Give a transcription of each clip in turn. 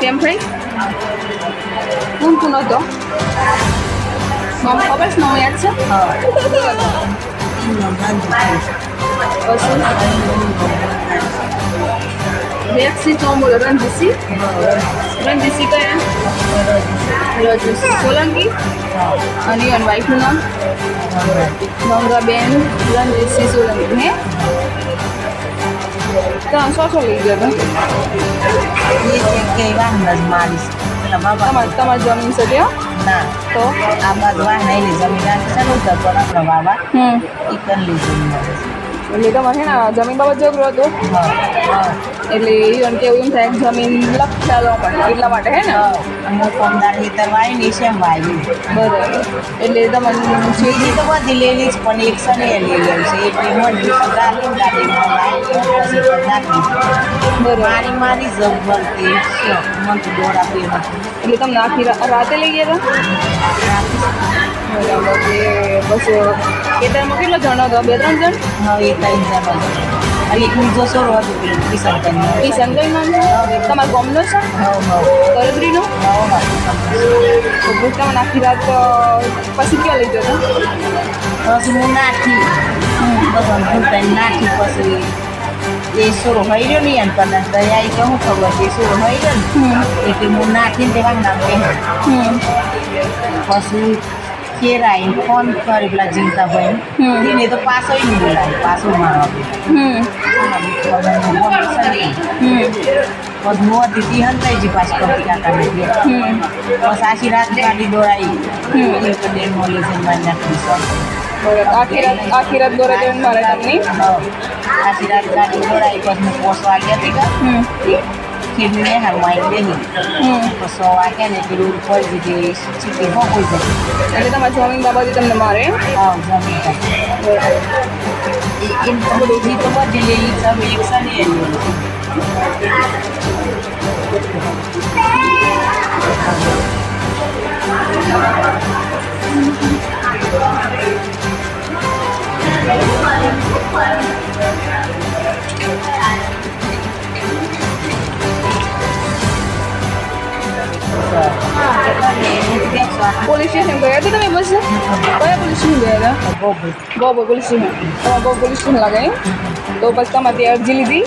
કેમ થઈ કોણ કોણ હતો મમ ખબર છે નામ યાદ છે પછી બેક્સી ચોમોલ રણજીસી રણજીસી કયા રજુ સોલંકી અને એન વાઈફનું નામ નવરાબેન રણજીતસિંહ સોલંકી હે તમે શું શું લઈ ગયા તમારે જમીન છે ના તો હમ. એટલે તમારે છે ને જમીન બાબત જોયું હતું. એટલે એવું કેવું એમ થાય જમીન લખ્યા લો પણ એટલા માટે હે ને બરાબર. એટલે તમને બીજી તો બધી લેલી જ પણ એક સને લેલી છે. એટલે મળી ગાડીમાં લાવી બરાબર. મારી મારી જબરતી છે મને તો એટલે તમને આખી રાતે લઈ ગયા હતા? બરાબર. બસ ખેતરમાં કેટલા જણ હતા બે ત્રણ જણ હવે ત્રણ જણ અને એક બીજો સોરો હતો પેલો કિશન કરીને એ સંજય નામ છે તમારા ગામનો છે તરબરીનો તો પછી તમને આખી રાત અ, પછી ક્યાં લઈ જતા પછી હું નાખી બધા ભૂલતા નાખી પછી એ સોરો હૈર્યો નહીં એમ કદાચ દયા કે હું ખબર છે સોરો હૈર્યો ને એટલે હું નાખીને તે વાંગા બે હમ પછી ખેરાઈને ફોન કરે પેલા જીવતાભાઈ હમ. એને તો પાછો નહીં બોલાય પાછો મારો હમ. પછી મોતી તી હંતાઈજી પાછી કરતી કાકાને પછી આખી રાત ગાડી દોડાઈ. ડેમ મોલે છે મારી નાખી આખી રાત આખી રાત દોરે જઈને મારે તમને આખી રાત ગાડી દોડાઈ પછી હું પોસ વાગ્યા હતી કા હમ ખીરને હરમાઈ બેહી હમ પછી સો વાગ્યા ને પેલું પડી દીધી ચીટી હો કોઈ જાય એટલે તમારી જમીન બાબતે તમને મારે એમ? હા જમી જાય એ એમ તો બીજી તો બધી લેલી તમે એક સને લેલી પોલીસ સ્ટેશન ગયા હતા તમે બસ કયા પોલીસ સ્ટેશન ગયા હતા ગોબો પોલીસ સ્ટેશન તમારે ગોબો પોલીસ સ્ટેશન લાગે એમ? તો પછી તમારે ત્યાં અરજી લીધી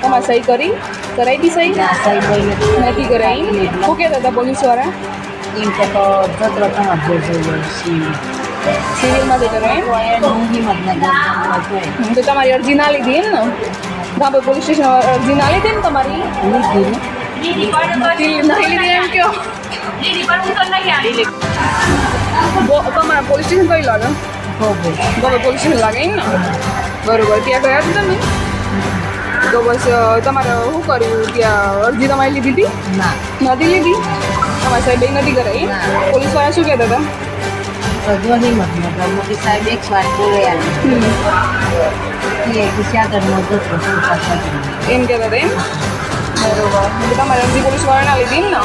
તમારે સહી કરી કરાવી હતી સહી નથી કરાવી શું કહેતા હતા પોલીસવાળા એમ કે તો જત્રો તમારે જોજો છીએ સિવિલમાં જતો રહ્યો એમ હમ, તો તમારી અરજી ના લીધી એમ ને ગાબો પોલીસ સ્ટેશન અરજી ના લીધી ને તમારી નહીં લીધી એમ કયો તમારા પોલીસ સ્ટેશન કઈ લાગે? ગોબો પોલીસ સ્ટેશન લાગે ને? બરોબર ત્યાં ગયા હતા તમે? તો બસ તમારે શું કર્યું? ત્યાં અરજી તમારી લીધી હતી? નથી લીધી? તમારી સાહેબ નથી કરાવી. પોલીસવાળા શું કહેતા હતા? તો હિંમત મતલબ. સાહેબ એક બોલ્યા પાછા એમ. કહેતા હતા એમ? બરોબર. તમારે અરજી પોલીસવાળા ના? લીધી ના.